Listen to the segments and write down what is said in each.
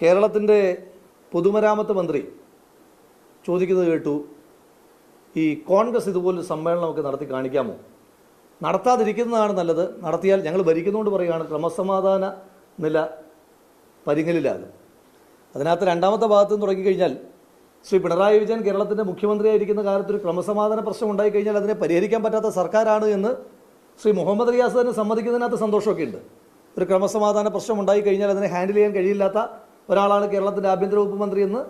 കേരളത്തിന്റെ പൊതുമരാമത്ത് മന്ത്രി ചോദിക്കുന്നത് കേട്ടു ഈ കോൺഗ്രസ് ഇതുപോലൊരു സമ്മേളനമൊക്കെ നടത്തി കാണിക്കാമോ? നടത്താതിരിക്കുന്നതാണ് നല്ലത്. നടത്തിയാൽ ഞങ്ങൾ ഭരിക്കുന്നതുകൊണ്ട് പറയുകയാണ്. ക്രമസമാധാന നില പരിങ്ങലിലാകും. അതിനകത്ത് രണ്ടാമത്തെ ഭാഗത്ത് നിന്ന് തുടങ്ങിക്കഴിഞ്ഞാൽ ശ്രീ പിണറായി വിജയൻ കേരളത്തിന്റെ മുഖ്യമന്ത്രിയായിരിക്കുന്ന കാലത്ത് ഒരു ക്രമസമാധാന പ്രശ്നം ഉണ്ടായിക്കഴിഞ്ഞാൽ അതിനെ പരിഹരിക്കാൻ പറ്റാത്ത സർക്കാരാണ് എന്ന് ശ്രീ മുഹമ്മദ് റിയാസ് തന്നെ സമ്മതിക്കുന്നതിനകത്ത് സന്തോഷമൊക്കെ ഉണ്ട് ഒരു ക്രമസമാധാന പ്രശ്നം ഉണ്ടായിക്കഴിഞ്ഞാൽ അതിനെ ഹാൻഡിൽ ചെയ്യാൻ കഴിയില്ലാത്ത ഒരാളാണ് കേരളത്തിന്റെ ആഭ്യന്തര വകുപ്പ് മന്ത്രി എന്ന്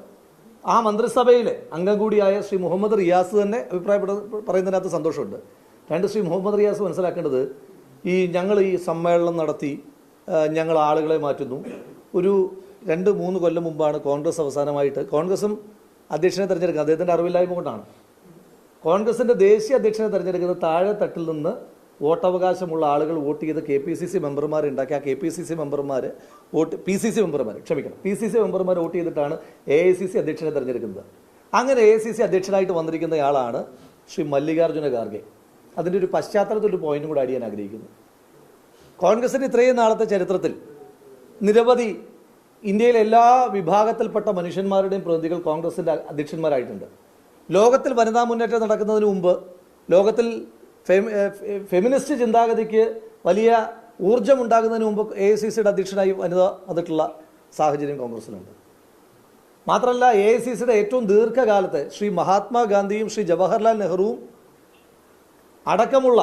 ആ മന്ത്രിസഭയിലെ അംഗം കൂടിയായ ശ്രീ മുഹമ്മദ് റിയാസ് തന്നെ അഭിപ്രായപ്പെട്ട പറയുന്നതിനകത്ത് സന്തോഷമുണ്ട്. രണ്ട് ശ്രീ മുഹമ്മദ് റിയാസ് മനസ്സിലാക്കേണ്ടത് ഈ ഞങ്ങൾ ഈ സമ്മേളനം നടത്തി ഞങ്ങൾ ആളുകളെ മാറ്റുന്നു. ഒരു രണ്ട് മൂന്ന് കൊല്ലം മുമ്പാണ് കോൺഗ്രസ് അവസാനമായിട്ട് കോൺഗ്രസും അധ്യക്ഷനെ തിരഞ്ഞെടുക്കുന്നത് അദ്ദേഹത്തിന്റെ അറിവില്ലായ്മ കൊണ്ടാണ്. കോൺഗ്രസിന്റെ ദേശീയ അധ്യക്ഷനെ തിരഞ്ഞെടുക്കുന്നത് താഴെ തട്ടിൽ നിന്ന് വോട്ടവകാശമുള്ള ആളുകൾ വോട്ട് ചെയ്ത് കെ പി സി സി മെമ്പർമാർ ഉണ്ടാക്കി. ആ കെ പി സി സി മെമ്പർമാർ വോട്ട് പി സി സി മെമ്പർമാർ ക്ഷമിക്കണം. പി സി സി മെമ്പർമാർ വോട്ട് ചെയ്തിട്ടാണ് എ ഐ സി സി അധ്യക്ഷനെ തിരഞ്ഞെടുക്കുന്നത്. അങ്ങനെ എ ഐ സി സി അധ്യക്ഷനായിട്ട് വന്നിരിക്കുന്നയാളാണ് ശ്രീ മല്ലികാർജുന ഖാർഗെ. അതിന്റെ ഒരു പശ്ചാത്തലത്തിൽ ഒരു പോയിന്റും കൂടെ അടിയാൻ ആഗ്രഹിക്കുന്നു. കോൺഗ്രസിന് ഇത്രയും നാളത്തെ ചരിത്രത്തിൽ നിരവധി ഇന്ത്യയിലെ എല്ലാ വിഭാഗത്തിൽപ്പെട്ട മനുഷ്യന്മാരുടെയും പ്രതിനിധികൾ കോൺഗ്രസിന്റെ അധ്യക്ഷന്മാരായിട്ടുണ്ട്. ലോകത്തിൽ വനിതാ മുന്നേറ്റം നടക്കുന്നതിന് മുമ്പ് ലോകത്തിൽ ഫെമിനിസ്റ്റ് ചിന്താഗതിക്ക് വലിയ ഊർജം ഉണ്ടാകുന്നതിന് മുമ്പ് എ ഐ സി സിയുടെ അധ്യക്ഷനായി വനിത വന്നിട്ടുള്ള സാഹചര്യം കോൺഗ്രസിനുണ്ട്. മാത്രമല്ല എ ഐ സി സിയുടെ ഏറ്റവും ദീർഘകാലത്ത് ശ്രീ മഹാത്മാഗാന്ധിയും ശ്രീ ജവഹർലാൽ നെഹ്റുവും അടക്കമുള്ള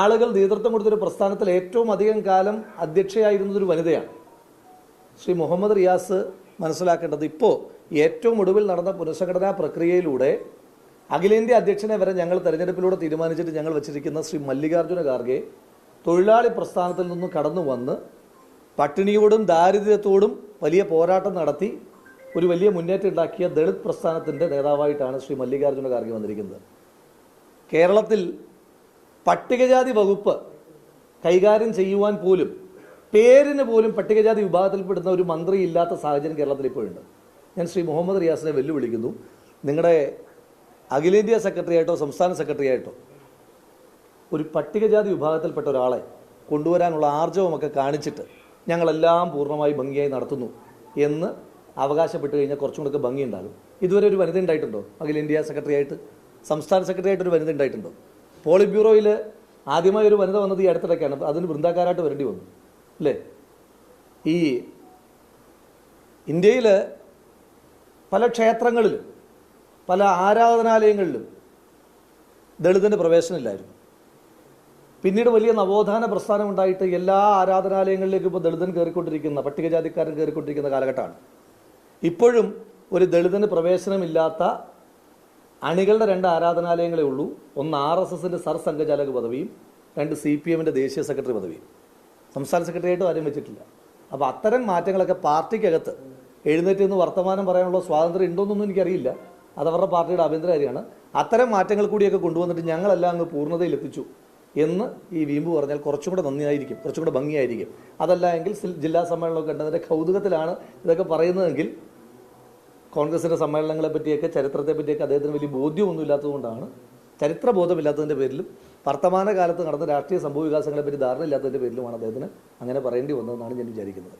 ആളുകൾ നേതൃത്വം കൊടുത്തൊരു പ്രസ്ഥാനത്തിൽ ഏറ്റവും അധികം കാലം അധ്യക്ഷയായിരുന്നതൊരു വനിതയാണ്. ശ്രീ മുഹമ്മദ് റിയാസ് മനസ്സിലാക്കേണ്ടത് ഇപ്പോൾ ഏറ്റവും ഒടുവിൽ നടന്ന പുനഃസംഘടനാ പ്രക്രിയയിലൂടെ അഖിലേന്ത്യാ അധ്യക്ഷനെ വരെ ഞങ്ങൾ തെരഞ്ഞെടുപ്പിലൂടെ തീരുമാനിച്ചിട്ട് ഞങ്ങൾ വെച്ചിരിക്കുന്ന ശ്രീ മല്ലികാർജുന ഖാർഗെ തൊഴിലാളി പ്രസ്ഥാനത്തിൽ നിന്നും കടന്നു വന്ന് പട്ടിണിയോടും ദാരിദ്ര്യത്തോടും വലിയ പോരാട്ടം നടത്തി ഒരു വലിയ മുന്നേറ്റം ഉണ്ടാക്കിയ ദളിത് പ്രസ്ഥാനത്തിന്റെ നേതാവായിട്ടാണ് ശ്രീ മല്ലികാർജുന ഖാർഗെ വന്നിരിക്കുന്നത്. കേരളത്തിൽ പട്ടികജാതി വകുപ്പ് കൈകാര്യം ചെയ്യുവാൻ പോലും പേരിന് പോലും പട്ടികജാതി വിഭാഗത്തിൽപ്പെടുന്ന ഒരു മന്ത്രി ഇല്ലാത്ത സാഹചര്യം കേരളത്തിൽ ഇപ്പോഴുണ്ട്. ഞാൻ ശ്രീ മുഹമ്മദ് റിയാസിനെ വെല്ലുവിളിക്കുന്നു. നിങ്ങളുടെ അഖിലേന്ത്യാ സെക്രട്ടറി ആയിട്ടോ സംസ്ഥാന സെക്രട്ടറി ആയിട്ടോ ഒരു പട്ടികജാതി വിഭാഗത്തിൽപ്പെട്ട ഒരാളെ കൊണ്ടുവരാനുള്ള ആർജവമൊക്കെ കാണിച്ചിട്ട് ഞങ്ങളെല്ലാം പൂർണമായി ഭംഗിയായി നടത്തുന്നു എന്ന് അവകാശപ്പെട്ട് കഴിഞ്ഞാൽ കുറച്ചും കൂടെ ഭംഗി ഉണ്ടാകും. ഇതുവരെ ഒരു വനിത ഉണ്ടായിട്ടുണ്ടോ അഖിലേന്ത്യാ സെക്രട്ടറി ആയിട്ട് സംസ്ഥാന സെക്രട്ടറി ആയിട്ട് ഒരു വനിത ഉണ്ടായിട്ടുണ്ടോ? പോളിറ്റ് ബ്യൂറോയിൽ ആദ്യമായി ഒരു വനിത വന്നത് ഈ അടുത്തിടയ്ക്കാണ്. അതിന് വൃന്ദാക്കാരായിട്ട് വരേണ്ടി വന്നു. അല്ലേ? ഈ ഇന്ത്യയിൽ പല ക്ഷേത്രങ്ങളിലും പല ആരാധനാലയങ്ങളിലും ദളിതന്റെ പ്രവേശനമില്ലായിരുന്നു. പിന്നീട് വലിയ നവോത്ഥാന പ്രസ്ഥാനം ഉണ്ടായിട്ട് എല്ലാ ആരാധനാലയങ്ങളിലേക്കും ഇപ്പോൾ ദളിതൻ കയറിക്കൊണ്ടിരിക്കുന്ന പട്ടികജാതിക്കാരൻ കയറിക്കൊണ്ടിരിക്കുന്ന കാലഘട്ടമാണ്. ഇപ്പോഴും ഒരു ദളിതന് പ്രവേശനമില്ലാത്ത അണികളുടെ രണ്ട് ആരാധനാലയങ്ങളേ ഉള്ളൂ. ഒന്ന് ആർ എസ് എസിന്റെ സർ സംഘചാലക പദവിയും രണ്ട് സി പി എമ്മിന്റെ ദേശീയ സെക്രട്ടറി പദവിയും. സംസ്ഥാന സെക്രട്ടറി ആയിട്ടും ആരും വെച്ചിട്ടില്ല. അപ്പോൾ അത്തരം മാറ്റങ്ങളൊക്കെ പാർട്ടിക്കകത്ത് എഴുന്നേറ്റ് നിന്ന് വർത്തമാനം പറയാനുള്ള സ്വാതന്ത്ര്യം ഉണ്ടോയെന്നൊന്നും എനിക്കറിയില്ല. അത് അവരുടെ പാർട്ടിയുടെ ആഭ്യന്തര കാര്യമാണ് അത്തരം മാറ്റങ്ങൾ കൂടിയൊക്കെ കൊണ്ടുവന്നിട്ട് ഞങ്ങളെല്ലാം അങ്ങ് പൂർണതയിൽ എത്തിച്ചു എന്ന് ഈ വീമ്പ് പറഞ്ഞാൽ കുറച്ചും കൂടെ നന്ദിയായിരിക്കും കുറച്ചും കൂടെ ഭംഗിയായിരിക്കും. അതല്ല എങ്കിൽ ജില്ലാ സമ്മേളനമൊക്കെ ഉണ്ടതിന്റെ കൗതുകത്തിലാണ് ഇതൊക്കെ പറയുന്നതെങ്കിൽ കോൺഗ്രസിന്റെ സമ്മേളനങ്ങളെ പറ്റിയൊക്കെ ചരിത്രത്തെ പറ്റിയൊക്കെ അദ്ദേഹത്തിന് വലിയ ബോധ്യമൊന്നും ഇല്ലാത്തതുകൊണ്ടാണ് ചരിത്ര ബോധമില്ലാത്തതിന്റെ പേരിലും വർത്തമാനകാലത്ത് നടന്ന രാഷ്ട്രീയ സംഭവ വികാസങ്ങളെപ്പറ്റി ധാരണ ഇല്ലാത്തതിന്റെ പേരിലുമാണ് അദ്ദേഹത്തിന് അങ്ങനെ പറയേണ്ടി വന്നതെന്നാണ് ഞാൻ വിചാരിക്കുന്നത്.